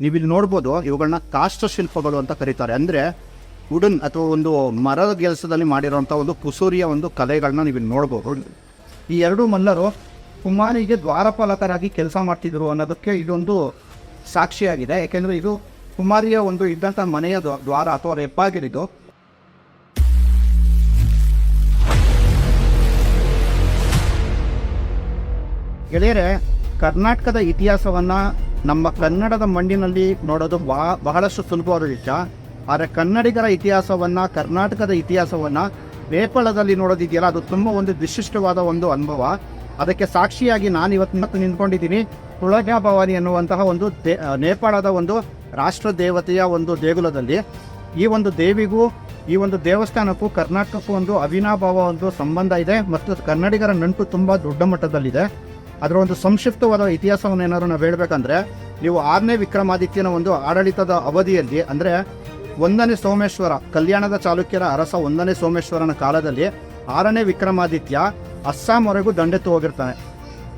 ನೀವಿಲ್ಲಿ ನೋಡ್ಬೋದು ಇವುಗಳನ್ನ ಕಾಷ್ಟ ಶಿಲ್ಪಗಳು ಅಂತ ಕರೀತಾರೆ. ಅಂದರೆ ವುಡನ್ ಅಥವಾ ಒಂದು ಮರದ ಕೆಲಸದಲ್ಲಿ ಮಾಡಿರೋಂಥ ಒಂದು ಕುಸೂರಿಯ ಒಂದು ಕಲೆಗಳನ್ನ ನೀವಿಲ್ಲಿ ನೋಡ್ಬೋದು. ಈ ಎರಡೂ ಮಲ್ಲರು ಕುಮಾರಿಗೆ ದ್ವಾರಪಾಲಕರಾಗಿ ಕೆಲಸ ಮಾಡ್ತಿದ್ರು ಅನ್ನೋದಕ್ಕೆ ಇದೊಂದು ಸಾಕ್ಷಿಯಾಗಿದೆ. ಯಾಕೆಂದರೆ ಇದು ಕುಮಾರಿಯ ಒಂದು ಇದ್ದಂಥ ಮನೆಯ ದ್ವ- ದ್ವಾರ ಅಥವಾ ರೆಪ್ಪಾಗಿರಿದು ಗೆಳೆಯರೆ, ಕರ್ನಾಟಕದ ಇತಿಹಾಸವನ್ನ ನಮ್ಮ ಕನ್ನಡದ ಮಣ್ಣಿನಲ್ಲಿ ನೋಡೋದು ಬಾ, ಬಹಳಷ್ಟು ಸುಲಭವಾದ ವಿಷಯ. ಆದರೆ ಕನ್ನಡಿಗರ ಇತಿಹಾಸವನ್ನು, ಕರ್ನಾಟಕದ ಇತಿಹಾಸವನ್ನು ನೇಪಾಳದಲ್ಲಿ ನೋಡೋದಿದೆಯಲ್ಲ ಅದು ತುಂಬ ಒಂದು ವಿಶಿಷ್ಟವಾದ ಒಂದು ಅನುಭವ. ಅದಕ್ಕೆ ಸಾಕ್ಷಿಯಾಗಿ ನಾನು ಇವತ್ತು ಮತ್ತು ನಿಂತ್ಕೊಂಡಿದ್ದೀನಿ. ತುಳಜಾ ಭವಾನಿ ಎನ್ನುವಂತಹ ಒಂದು ನೇಪಾಳದ ಒಂದು ರಾಷ್ಟ್ರ ದೇವತೆಯ ಒಂದು ದೇಗುಲದಲ್ಲಿ. ಈ ಒಂದು ದೇವಿಗೂ, ಈ ಒಂದು ದೇವಸ್ಥಾನಕ್ಕೂ, ಕರ್ನಾಟಕಕ್ಕೂ ಒಂದು ಅವಿನಾಭಾವ ಒಂದು ಸಂಬಂಧ ಇದೆ. ಮತ್ತು ಕನ್ನಡಿಗರ ನಂಟು ತುಂಬ ದೊಡ್ಡ ಮಟ್ಟದಲ್ಲಿದೆ. ಅದರ ಒಂದು ಸಂಕ್ಷಿಪ್ತವಾದ ಇತಿಹಾಸವನ್ನು ಏನಾದ್ರು ನಾವು ಹೇಳಬೇಕಂದ್ರೆ, ನೀವು ಆರನೇ ವಿಕ್ರಮಾದಿತ್ಯನ ಒಂದು ಆಡಳಿತದ ಅವಧಿಯಲ್ಲಿ, ಅಂದರೆ ಒಂದನೇ ಸೋಮೇಶ್ವರ, ಕಲ್ಯಾಣದ ಚಾಲುಕ್ಯರ ಅರಸ ಒಂದನೇ ಸೋಮೇಶ್ವರನ ಕಾಲದಲ್ಲಿ ಆರನೇ ವಿಕ್ರಮಾದಿತ್ಯ ಅಸ್ಸಾಂವರೆಗೂ ದಂಡೆತ್ತು ಹೋಗಿರ್ತಾನೆ.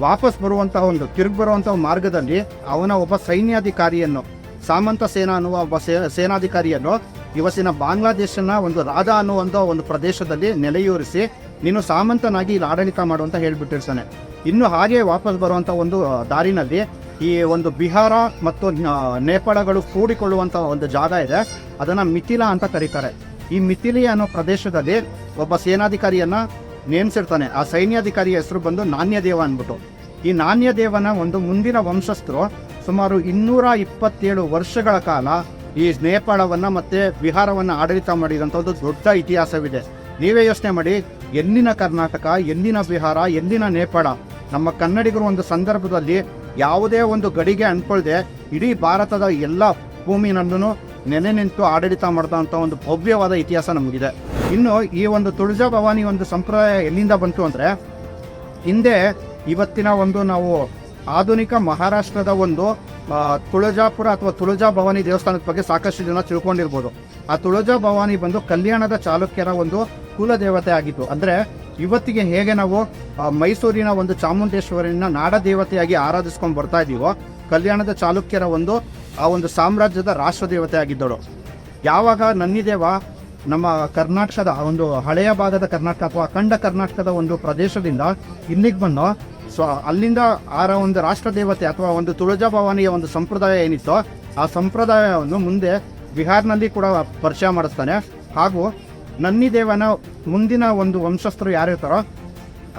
ವಾಪಸ್ ಬರುವಂತಹ ಒಂದು, ತಿರುಗಿ ಬರುವಂತಹ ಮಾರ್ಗದಲ್ಲಿ ಅವನ ಒಬ್ಬ ಸೈನ್ಯಾಧಿಕಾರಿಯನ್ನು, ಸಾಮಂತ ಸೇನಾ ಅನ್ನುವ ಒಬ್ಬ ಸೇನಾಧಿಕಾರಿಯನ್ನು ಇವತ್ತಿನ ಬಾಂಗ್ಲಾದೇಶನ ಒಂದು ರಾಧಾ ಅನ್ನುವಂಥ ಒಂದು ಪ್ರದೇಶದಲ್ಲಿ ನೆಲೆಯೂರಿಸಿ, ನೀನು ಸಾಮಂತನಾಗಿ ಇಲ್ಲಿ ಆಡಳಿತ ಮಾಡು ಅಂತ ಹೇಳ್ಬಿಟ್ಟಿರ್ತಾನೆ. ಇನ್ನು ಹಾಗೆ ವಾಪಸ್ ಬರುವಂಥ ಒಂದು ದಾರಿನಲ್ಲಿ ಈ ಒಂದು ಬಿಹಾರ ಮತ್ತು ನೇಪಾಳಗಳು ಕೂಡಿಕೊಳ್ಳುವಂಥ ಒಂದು ಜಾಗ ಇದೆ. ಅದನ್ನು ಮಿಥಿಲಾ ಅಂತ ಕರೀತಾರೆ. ಈ ಮಿಥಿಲಿ ಅನ್ನೋ ಪ್ರದೇಶದಲ್ಲಿ ಒಬ್ಬ ಸೇನಾಧಿಕಾರಿಯನ್ನ ನೇಮಿಸಿರ್ತಾನೆ. ಆ ಸೈನ್ಯಾಧಿಕಾರಿಯ ಹೆಸರು ಬಂದು ನಾಣ್ಯದೇವ ಅಂದ್ಬಿಟ್ಟು. ಈ ನಾಣ್ಯದೇವನ ಒಂದು ಮುಂದಿನ ವಂಶಸ್ಥರು ಸುಮಾರು ಇನ್ನೂರ ಇಪ್ಪತ್ತೇಳು ವರ್ಷಗಳ ಕಾಲ ಈ ನೇಪಾಳವನ್ನ ಮತ್ತೆ ಬಿಹಾರವನ್ನ ಆಡಳಿತ ಮಾಡಿದಂಥ ಒಂದು ದೊಡ್ಡ ಇತಿಹಾಸವಿದೆ. ನೀವೇ ಯೋಚನೆ ಮಾಡಿ ಎಂದಿನ ಕರ್ನಾಟಕ ಎಂದಿನ ಬಿಹಾರ ಎಂದಿನ ನೇಪಾಳ ನಮ್ಮ ಕನ್ನಡಿಗರು ಒಂದು ಸಂದರ್ಭದಲ್ಲಿ ಯಾವುದೇ ಒಂದು ಗಡಿಗೆ ಅಂದ್ಕೊಳ್ಳದೆ ಇಡೀ ಭಾರತದ ಎಲ್ಲ ಭೂಮಿನಲ್ಲೂ ನೆನೆ ನಿಂತು ಆಡಳಿತ ಮಾಡಿದಂಥ ಒಂದು ಭವ್ಯವಾದ ಇತಿಹಾಸ ನಮಗಿದೆ. ಇನ್ನು ಈ ಒಂದು ತುಳಜಾ ಭವಾನಿ ಒಂದು ಸಂಪ್ರದಾಯ ಎಲ್ಲಿಂದ ಬಂತು ಅಂದರೆ, ಹಿಂದೆ ಇವತ್ತಿನ ಒಂದು ನಾವು ಆಧುನಿಕ ಮಹಾರಾಷ್ಟ್ರದ ಒಂದು ತುಳಜಾಪುರ ಅಥವಾ ತುಳಜಾ ಭವಾನಿ ದೇವಸ್ಥಾನದ ಬಗ್ಗೆ ಸಾಕಷ್ಟು ಜನ ತಿಳ್ಕೊಂಡಿರ್ಬೋದು. ಆ ತುಳಜಾ ಭವಾನಿ ಬಂದು ಕಲ್ಯಾಣದ ಚಾಲುಕ್ಯರ ಒಂದು ಕುಲದೇವತೆ ಆಗಿತ್ತು. ಅಂದರೆ ಇವತ್ತಿಗೆ ಹೇಗೆ ನಾವು ಮೈಸೂರಿನ ಒಂದು ಚಾಮುಂಡೇಶ್ವರಿನ ನಾಡ ದೇವತೆಯಾಗಿ ಆರಾಧಿಸ್ಕೊಂಡು ಬರ್ತಾ ಇದೀವೋ, ಕಲ್ಯಾಣದ ಚಾಲುಕ್ಯರ ಒಂದು, ಆ ಒಂದು ಸಾಮ್ರಾಜ್ಯದ ರಾಷ್ಟ್ರ ದೇವತೆ ಆಗಿದ್ದಳು ಯಾವಾಗ ನನ್ನಿದೇವ, ನಮ್ಮ ಕರ್ನಾಟಕದ ಒಂದು ಹಳೆಯ ಭಾಗದ ಕರ್ನಾಟಕ ಅಥವಾ ಅಖಂಡ ಕರ್ನಾಟಕದ ಒಂದು ಪ್ರದೇಶದಿಂದ ಇಲ್ಲಿಗೆ ಬಂದು ಸೊ ಅಲ್ಲಿಂದ ಆರ ಒಂದು ರಾಷ್ಟ್ರ ದೇವತೆ ಅಥವಾ ಒಂದು ತುಳಜಾ ಭವಾನಿಯ ಒಂದು ಸಂಪ್ರದಾಯ ಏನಿತ್ತೋ, ಆ ಸಂಪ್ರದಾಯವನ್ನು ಮುಂದೆ ಬಿಹಾರ್ನಲ್ಲಿ ಕೂಡ ಪರಿಚಯ ಮಾಡಿಸ್ತಾನೆ. ಹಾಗೂ ನನ್ನಿದೇವನ ಮುಂದಿನ ಒಂದು ವಂಶಸ್ಥರು ಯಾರಿರ್ತಾರೋ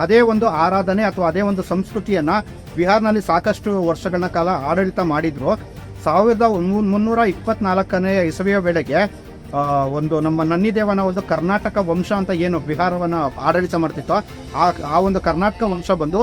ಅದೇ ಒಂದು ಆರಾಧನೆ ಅಥವಾ ಅದೇ ಒಂದು ಸಂಸ್ಕೃತಿಯನ್ನು ಬಿಹಾರ್ನಲ್ಲಿ ಸಾಕಷ್ಟು ವರ್ಷಗಳ ಕಾಲ ಆಡಳಿತ ಮಾಡಿದ್ರು. ಸಾವಿರದ ಮುನ್ನೂರ ಇಪ್ಪತ್ನಾಲ್ಕನೇ ಇಸವಿಯ ವೇಳೆಗೆ ಒಂದು ನಮ್ಮ ನನ್ನಿದೇವನ ಒಂದು ಕರ್ನಾಟಕ ವಂಶ ಅಂತ ಏನು ಬಿಹಾರವನ್ನು ಆಡಳಿತ ಮಾಡ್ತಿತ್ತು, ಆ ಆ ಒಂದು ಕರ್ನಾಟಕ ವಂಶ ಬಂದು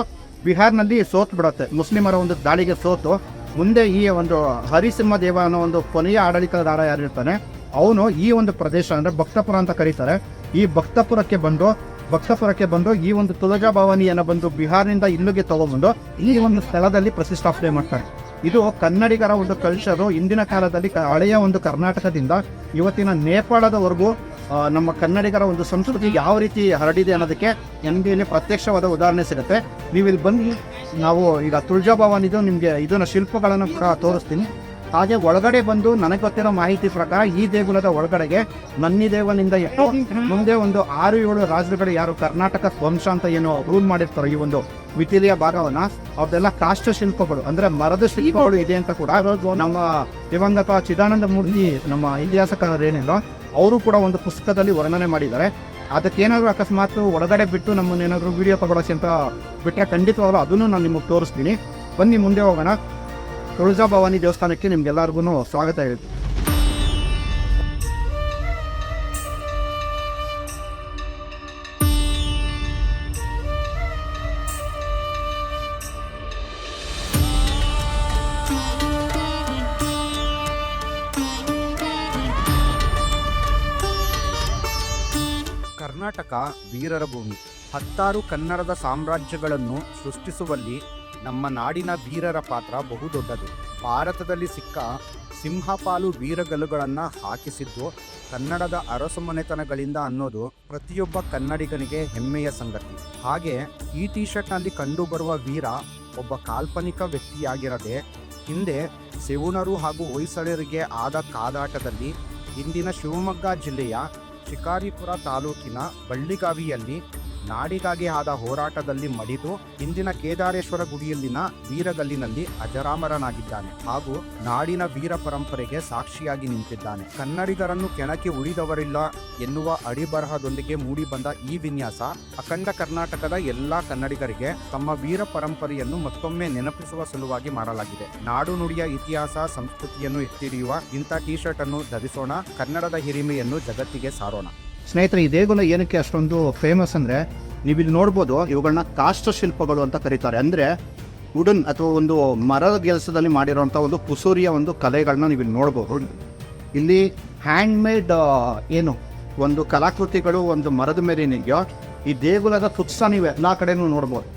ಬಿಹಾರ್ನಲ್ಲಿ ಸೋತು ಬಿಡುತ್ತೆ. ಮುಸ್ಲಿಮರ ಒಂದು ದಾಳಿಗೆ ಸೋತು. ಮುಂದೆ ಈ ಒಂದು ಹರಿಸಿಂಹ ದೇವ ಅನ್ನೋ ಒಂದು ಕೊನೆಯ ಆಡಳಿತದಾರ ಯಾರಿರ್ತಾನೆ ಅವನು ಈ ಒಂದು ಪ್ರದೇಶ ಅಂದ್ರೆ ಭಕ್ತಪುರ ಅಂತ ಕರೀತಾರೆ. ಈ ಭಕ್ತಪುರಕ್ಕೆ ಬಂದು ಭಕ್ತಪುರಕ್ಕೆ ಬಂದು ಈ ಒಂದು ತುಳಜಾ ಭವಾನಿಯನ್ನು ಬಂದು ಬಿಹಾರ್ನಿಂದ ಇಲ್ಲಿಗೆ ತಗೊಂಡ್ಬಂದು ಈ ಒಂದು ಸ್ಥಳದಲ್ಲಿ ಪ್ರತಿಷ್ಠಾಪನೆ ಮಾಡ್ತಾರೆ. ಇದು ಕನ್ನಡಿಗರ ಒಂದು ಕಲ್ಚರು ಇಂದಿನ ಕಾಲದಲ್ಲಿ ಹಳೆಯ ಒಂದು ಕರ್ನಾಟಕದಿಂದ ಇವತ್ತಿನ ನೇಪಾಳದವರೆಗೂ ನಮ್ಮ ಕನ್ನಡಿಗರ ಒಂದು ಸಂಸ್ಕೃತಿ ಯಾವ ರೀತಿ ಹರಡಿದೆ ಅನ್ನೋದಕ್ಕೆ ನನಗೆ ಇಲ್ಲಿ ಪ್ರತ್ಯಕ್ಷವಾದ ಉದಾಹರಣೆ ಸಿಗುತ್ತೆ. ನೀವು ಇಲ್ಲಿ ಬಂದು ನಾವು ಈಗ ತುಳಜಾ ಭವಾನಿದು ನಿಮಗೆ, ಇದನ್ನು ಶಿಲ್ಪಗಳನ್ನು ಕೂಡ ತೋರಿಸ್ತೀನಿ. ಹಾಗೆ ಒಳಗಡೆ ಬಂದು ನನಗೆ ಗೊತ್ತಿರೋ ಮಾಹಿತಿ ಪ್ರಕಾರ ಈ ದೇಗುಲದ ಒಳಗಡೆಗೆ ನನ್ನಿದೇವನಿಂದ ಎಷ್ಟೋ ಮುಂದೆ ಒಂದು ಆರು ಏಳು ರಾಜರುಗಳು ಯಾರು ಕರ್ನಾಟಕ ವಂಶ ಅಂತ ಏನು ರೂಲ್ ಮಾಡಿರ್ತಾರೋ ಈ ಒಂದು ವಿತಿಲಿಯ ಭಾಗವನ್ನ ಅವ್ರದೆಲ್ಲ ಕಾಷ್ಟ ಶಿಲ್ಪಗಳು, ಅಂದ್ರೆ ಮರದ ಶಿಲ್ಪಗಳು ಇದೆ ಅಂತ ಕೂಡ ನಮ್ಮ ದಿವಂಗತ ಚಿದಾನಂದ ಮೂರ್ತಿ, ನಮ್ಮ ಇತಿಹಾಸಕಾರರು ಏನಿಲ್ಲ, ಅವರು ಕೂಡ ಒಂದು ಪುಸ್ತಕದಲ್ಲಿ ವರ್ಣನೆ ಮಾಡಿದ್ದಾರೆ. ಅದಕ್ಕೇನಾದ್ರು ಅಕಸ್ಮಾತ್ ಒಳಗಡೆ ಬಿಟ್ಟು ನಮ್ಮನ್ನೇನಾದ್ರು ವಿಡಿಯೋ ತಗೊಳಕ್ಕೆ ಅಂತ ಬಿಟ್ಟರೆ ಖಂಡಿತವಾಗ್ಲೂ ಅದನ್ನು ನಾನು ನಿಮಗೆ ತೋರಿಸ್ತೀನಿ. ಬನ್ನಿ, ಮುಂದೆ ಹೋಗೋಣ. ತುಳಜಾ ಭವಾನಿ ದೇವಸ್ಥಾನಕ್ಕೆ ನಿಮ್ಗೆಲ್ಲರಿಗೂ ಸ್ವಾಗತ ಹೇಳ್ತೀನಿ. ಕರ್ನಾಟಕ ವೀರರ ಭೂಮಿ. ಹತ್ತಾರು ಕನ್ನಡದ ಸಾಮ್ರಾಜ್ಯಗಳನ್ನು ಸೃಷ್ಟಿಸುವಲ್ಲಿ ನಮ್ಮ ನಾಡಿನ ವೀರರ ಪಾತ್ರ ಬಹುದೊಡ್ಡದು. ಭಾರತದಲ್ಲಿ ಸಿಕ್ಕ ಸಿಂಹಪಾಲು ವೀರಗಲ್ಲುಗಳನ್ನು ಹಾಕಿಸಿದ್ದು ಕನ್ನಡದ ಅರಸುಮನೆತನಗಳಿಂದ ಅನ್ನೋದು ಪ್ರತಿಯೊಬ್ಬ ಕನ್ನಡಿಗನಿಗೆ ಹೆಮ್ಮೆಯ ಸಂಗತಿ. ಹಾಗೆ ಈ ಟಿ ಶರ್ಟ್ನಲ್ಲಿ ಕಂಡುಬರುವ ವೀರ ಒಬ್ಬ ಕಾಲ್ಪನಿಕ ವ್ಯಕ್ತಿಯಾಗಿರದೆ ಹಿಂದೆ ಸೆವುಣರು ಹಾಗೂ ಹೊಯ್ಸಳರಿಗೆ ಆದ ಕಾದಾಟದಲ್ಲಿ ಇಂದಿನ ಶಿವಮೊಗ್ಗ ಜಿಲ್ಲೆಯ ಶಿಕಾರಿಪುರ ತಾಲೂಕಿನ ಬಳ್ಳಿಗಾವಿಯಲ್ಲಿ ನಾಡಿಗಾಗಿ ಆದ ಹೋರಾಟದಲ್ಲಿ ಮಡಿದು ಇಂದಿನ ಕೇದಾರೇಶ್ವರ ಗುಡಿಯಲ್ಲಿನ ವೀರಗಲ್ಲಿನಲ್ಲಿ ಅಜರಾಮರನಾಗಿದ್ದಾನೆ ಹಾಗೂ ನಾಡಿನ ವೀರ ಪರಂಪರೆಗೆ ಸಾಕ್ಷಿಯಾಗಿ ನಿಂತಿದ್ದಾನೆ. ಕನ್ನಡಿಗರನ್ನು ಕೆಣಕಿ ಉಳಿದವರಿಲ್ಲ ಎನ್ನುವ ಅಡಿಬರಹದೊಂದಿಗೆ ಮೂಡಿಬಂದ ಈ ವಿನ್ಯಾಸ ಅಖಂಡ ಕರ್ನಾಟಕದ ಎಲ್ಲಾ ಕನ್ನಡಿಗರಿಗೆ ತಮ್ಮ ವೀರ ಪರಂಪರೆಯನ್ನು ಮತ್ತೊಮ್ಮೆ ನೆನಪಿಸುವ ಸಲುವಾಗಿ ಮಾಡಲಾಗಿದೆ. ನಾಡು ನುಡಿಯ ಇತಿಹಾಸ, ಸಂಸ್ಕೃತಿಯನ್ನು ಎತ್ತಿಡಿಯುವ ಇಂಥ ಟೀ ಶರ್ಟ್ ಅನ್ನು ಧರಿಸೋಣ, ಕನ್ನಡದ ಹಿರಿಮೆಯನ್ನು ಜಗತ್ತಿಗೆ ಸಾರೋಣ. ಸ್ನೇಹಿತರೆ ಈ ದೇಗುಲ ಏನಕ್ಕೆ ಅಷ್ಟೊಂದು ಫೇಮಸ್ ಅಂದರೆ ನೀವು ಇಲ್ಲಿ ನೋಡ್ಬೋದು ಇವುಗಳನ್ನ ಕಾಷ್ಟಶಿಲ್ಪಗಳು ಅಂತ ಕರೀತಾರೆ. ಅಂದರೆ ವುಡನ್ ಅಥವಾ ಒಂದು ಮರದ ಕೆಲಸದಲ್ಲಿ ಮಾಡಿರೋಂಥ ಒಂದು ಕುಸೂರಿಯ ಒಂದು ಕಲೆಗಳನ್ನ ನೀವು ಇಲ್ಲಿ ನೋಡ್ಬೋದು. ಇಲ್ಲಿ ಹ್ಯಾಂಡ್ ಮೇಡ್ ಏನು, ಒಂದು ಕಲಾಕೃತಿಗಳು ಒಂದು ಮರದ ಮೇಲಿನೆಯೋ ಈ ದೇಗುಲದ ತುತ್ಸ ನೀವು ಎಲ್ಲ ಕಡೆನೂ ನೋಡ್ಬೋದು.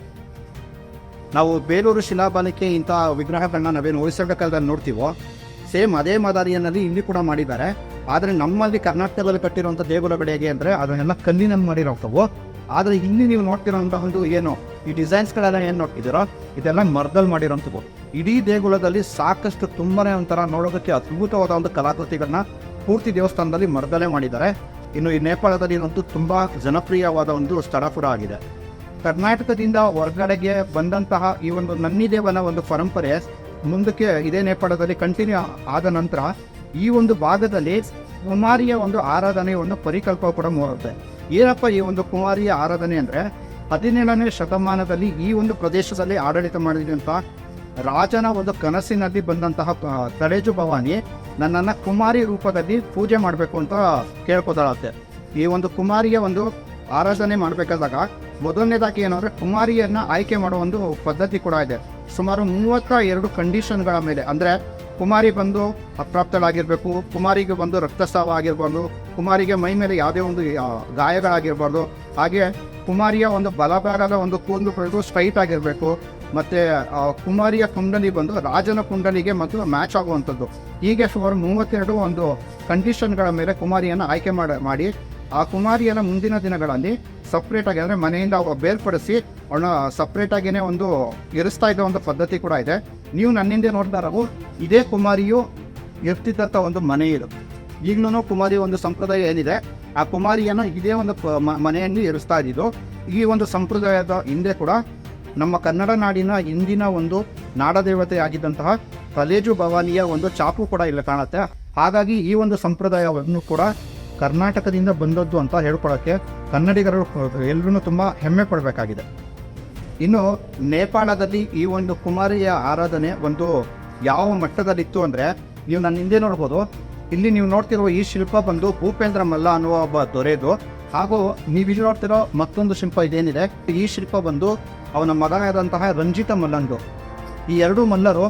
ನಾವು ಬೇಲೂರು ಶಿಲಾಬಾಲಿಕೆ ಇಂಥ ವಿಗ್ರಹಗಳನ್ನ ನಾವೇನು ಕಾಲದಲ್ಲಿ ನೋಡ್ತೀವೋ, ಸೇಮ್ ಅದೇ ಮಾದರಿಯಲ್ಲಿ ಇಲ್ಲಿ ಕೂಡ ಮಾಡಿದ್ದಾರೆ. ಆದರೆ ನಮ್ಮಲ್ಲಿ ಕರ್ನಾಟಕದಲ್ಲಿ ಕಟ್ಟಿರುವಂಥ ದೇಗುಲಗಳು ಹೇಗೆ ಅಂದರೆ ಅದನ್ನೆಲ್ಲ ಕಲ್ಲಿನಲ್ಲಿ ಮಾಡಿರೋಂಥವು ಆದರೆ ಇಲ್ಲಿ ನೀವು ನೋಡ್ತಿರೋಂಥ ಒಂದು ಏನು, ಈ ಡಿಸೈನ್ಸ್ಗಳೆಲ್ಲ ಏನು ನೋಡ್ತಿದ್ದೀರೋ ಇದೆಲ್ಲ ಮರದಲ್ಲಿ ಮಾಡಿರೋಂಥವು. ಇಡೀ ದೇಗುಲದಲ್ಲಿ ಸಾಕಷ್ಟು ತುಂಬನೇ ಒಂಥರ ನೋಡೋದಕ್ಕೆ ಅದ್ಭುತವಾದ ಒಂದು ಕಲಾಕೃತಿಗಳನ್ನ ಪೂರ್ತಿ ದೇವಸ್ಥಾನದಲ್ಲಿ ಮರದಲ್ಲೇ ಮಾಡಿದ್ದಾರೆ. ಇನ್ನು ಈ ನೇಪಾಳದಲ್ಲಿ ಇದಂತೂ ತುಂಬ ಜನಪ್ರಿಯವಾದ ಒಂದು ಸ್ಥಳ ಕೂಡ ಆಗಿದೆ. ಕರ್ನಾಟಕದಿಂದ ಹೊರಗಡೆಗೆ ಬಂದಂತಹ ಈ ಒಂದು ನನ್ನಿದೇವನ ಒಂದು ಪರಂಪರೆ ಮುಂದಕ್ಕೆ ಇದೇ ನೇಪಾಳದಲ್ಲಿ ಕಂಟಿನ್ಯೂ ಆದ ನಂತರ ಈ ಒಂದು ಭಾಗದಲ್ಲಿ ಕುಮಾರಿಯ ಒಂದು ಆರಾಧನೆ ಒಂದು ಪರಿಕಲ್ಪ ಕೂಡ ಮೂಡುತ್ತೆ. ಏನಪ್ಪ ಈ ಒಂದು ಕುಮಾರಿಯ ಆರಾಧನೆ ಅಂದರೆ? ಹದಿನೇಳನೇ ಶತಮಾನದಲ್ಲಿ ಈ ಒಂದು ಪ್ರದೇಶದಲ್ಲಿ ಆಡಳಿತ ಮಾಡಿದಂಥ ರಾಜನ ಒಂದು ಕನಸಿನಲ್ಲಿ ಬಂದಂತಹ ತಡೇಜು ಭವಾನಿ ನನ್ನನ್ನು ಕುಮಾರಿ ರೂಪದಲ್ಲಿ ಪೂಜೆ ಮಾಡಬೇಕು ಅಂತ ಕೇಳ್ಕೊತಾಳತ್ತೆ ಈ ಒಂದು ಕುಮಾರಿಯ ಒಂದು ಆರಾಧನೆ ಮಾಡಬೇಕಾದಾಗ ಮೊದಲನೇದಾಗಿ ಏನಂದರೆ ಕುಮಾರಿಯನ್ನು ಆಯ್ಕೆ ಮಾಡೋ ಒಂದು ಪದ್ಧತಿ ಕೂಡ ಇದೆ. ಸುಮಾರು ಮೂವತ್ತ ಎರಡು ಕಂಡೀಷನ್ಗಳ ಮೇಲೆ. ಅಂದ್ರೆ ಕುಮಾರಿ ಬಂದು ಅಪ್ರಾಪ್ತಳಾಗಿರ್ಬೇಕು, ಕುಮಾರಿಗೆ ಬಂದು ರಕ್ತಸ್ರಾವ ಆಗಿರ್ಬಾರ್ದು, ಕುಮಾರಿಗೆ ಮೈ ಮೇಲೆ ಯಾವುದೇ ಒಂದು ಗಾಯಗಳಾಗಿರ್ಬಾರ್ದು. ಹಾಗೆ ಕುಮಾರಿಯ ಒಂದು ಬಲಭಾಗದ ಒಂದು ಕೂದಲು ಬೆಳೆದು ಸ್ಟ್ರೈಟ್ ಆಗಿರಬೇಕು. ಮತ್ತು ಕುಮಾರಿಯ ಕುಂಡಲಿ ಬಂದು ರಾಜನ ಕುಂಡಲಿಗೆ ಮತ್ತು ಮ್ಯಾಚ್ ಆಗುವಂಥದ್ದು. ಹೀಗೆ ಸುಮಾರು ಮೂವತ್ತೆರಡು ಒಂದು ಕಂಡೀಷನ್ಗಳ ಮೇಲೆ ಕುಮಾರಿಯನ್ನು ಆಯ್ಕೆ ಮಾಡ ಆ ಕುಮಾರಿಯನ್ನು ಮುಂದಿನ ದಿನಗಳಲ್ಲಿ ಸಪ್ರೇಟಾಗಿ ಅಂದರೆ ಮನೆಯಿಂದ ಬೇರ್ಪಡಿಸಿ, ಅವನ ಸಪ್ರೇಟಾಗಿಯೇ ಒಂದು ಇರಿಸ್ತಾ ಇದ್ದ ಒಂದು ಪದ್ಧತಿ ಕೂಡ ಇದೆ. ನೀವು ನನ್ನಿಂದ ನೋಡ್ತಾ ಇರೋ ಇದೇ ಕುಮಾರಿಯು ಎತ್ತಿದ್ದಂಥ ಒಂದು ಮನೆ ಇದು. ಈಗಲೂ ಕುಮಾರಿ ಒಂದು ಸಂಪ್ರದಾಯ ಏನಿದೆ, ಆ ಕುಮಾರಿಯನ್ನು ಇದೇ ಒಂದು ಮನೆಯನ್ನು ಇರಿಸ್ತಾ ಇದ್ದಿದ್ದು, ಈ ಒಂದು ಸಂಪ್ರದಾಯದ ಹಿಂದೆ ಕೂಡ ನಮ್ಮ ಕನ್ನಡ ನಾಡಿನ ಇಂದಿನ ಒಂದು ನಾಡದೇವತೆ ಆಗಿದ್ದಂತಹ ಕಲೇಜು ಭವಾನಿಯ ಒಂದು ಚಾಪು ಕೂಡ ಇಲ್ಲಿ ಕಾಣುತ್ತೆ. ಹಾಗಾಗಿ ಈ ಒಂದು ಸಂಪ್ರದಾಯವನ್ನು ಕೂಡ ಕರ್ನಾಟಕದಿಂದ ಬಂದದ್ದು ಅಂತ ಹೇಳ್ಕೊಳ್ಳೋಕ್ಕೆ ಕನ್ನಡಿಗರು ಎಲ್ಲರೂ ತುಂಬ ಹೆಮ್ಮೆ ಪಡಬೇಕಾಗಿದೆ. ಇನ್ನು ನೇಪಾಳದಲ್ಲಿ ಈ ಒಂದು ಕುಮಾರಿಯ ಆರಾಧನೆ ಒಂದು ಯಾವ ಮಟ್ಟದಲ್ಲಿತ್ತು ಅಂದರೆ ನೀವು ನನ್ನ ಹಿಂದೆ ನೋಡ್ಬೋದು. ಇಲ್ಲಿ ನೀವು ನೋಡ್ತಿರುವ ಈ ಶಿಲ್ಪ ಬಂದು ಭೂಪೇಂದ್ರ ಮಲ್ಲ ಅನ್ನುವ ಒಬ್ಬ ದೊರೆದು, ಹಾಗೂ ನೀವು ಇಲ್ಲಿ ನೋಡ್ತಿರೋ ಮತ್ತೊಂದು ಶಿಲ್ಪ ಇದೇನಿದೆ. ಈ ಶಿಲ್ಪ ಬಂದು ಅವನ ಮಗ ಆದಂತಹ ರಂಜಿತ ಮಲ್ಲಂದು. ಈ ಎರಡು ಮಲ್ಲರು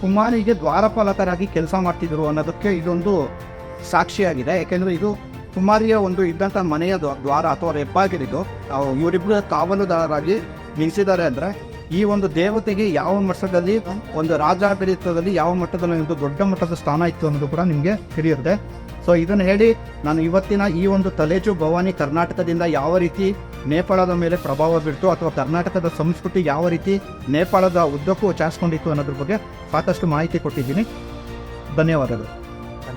ಕುಮಾರಿಗೆ ದ್ವಾರಪಾಲಕರಾಗಿ ಕೆಲಸ ಮಾಡ್ತಿದ್ರು ಅನ್ನೋದಕ್ಕೆ ಇದೊಂದು ಸಾಕ್ಷಿಯಾಗಿದೆ. ಯಾಕೆಂದರೆ ಇದು ಕುಮಾರಿಯ ಒಂದು ಇದ್ದಂಥ ಮನೆಯ ದ್ವ- ದ್ವಾರ ಅಥವಾ ಹೆಬ್ಬಾಗಿರಿದು ಅವು ಇವರಿಬ್ಬರ ಕಾವಲುದಾರರಾಗಿ ನಿಲ್ಲಿಸಿದ್ದಾರೆ ಅಂದರೆ ಈ ಒಂದು ದೇವತೆಗೆ ಯಾವ ಮಟ್ಟದಲ್ಲಿ, ಒಂದು ರಾಜಾಡಳಿತದಲ್ಲಿ ಯಾವ ಮಟ್ಟದಲ್ಲಿ ಒಂದು ದೊಡ್ಡ ಮಟ್ಟದ ಸ್ಥಾನ ಇತ್ತು ಅನ್ನೋದು ಕೂಡ ನಿಮಗೆ ತಿಳಿಯುತ್ತೆ. ಸೊ ಇದನ್ನು ಹೇಳಿ ನಾನು ಇವತ್ತಿನ ಈ ಒಂದು ತಲೇಜು ಭವಾನಿ ಕರ್ನಾಟಕದಿಂದ ಯಾವ ರೀತಿ ನೇಪಾಳದ ಮೇಲೆ ಪ್ರಭಾವ ಬೀರ್ತು ಅಥವಾ ಕರ್ನಾಟಕದ ಸಂಸ್ಕೃತಿ ಯಾವ ರೀತಿ ನೇಪಾಳದ ಉದ್ದಕ್ಕೂ ಚಾಚಿಕೊಂಡಿತ್ತು ಅನ್ನೋದ್ರ ಬಗ್ಗೆ ಸಾಕಷ್ಟು ಮಾಹಿತಿ ಕೊಟ್ಟಿದ್ದೀನಿ. ಧನ್ಯವಾದಗಳು.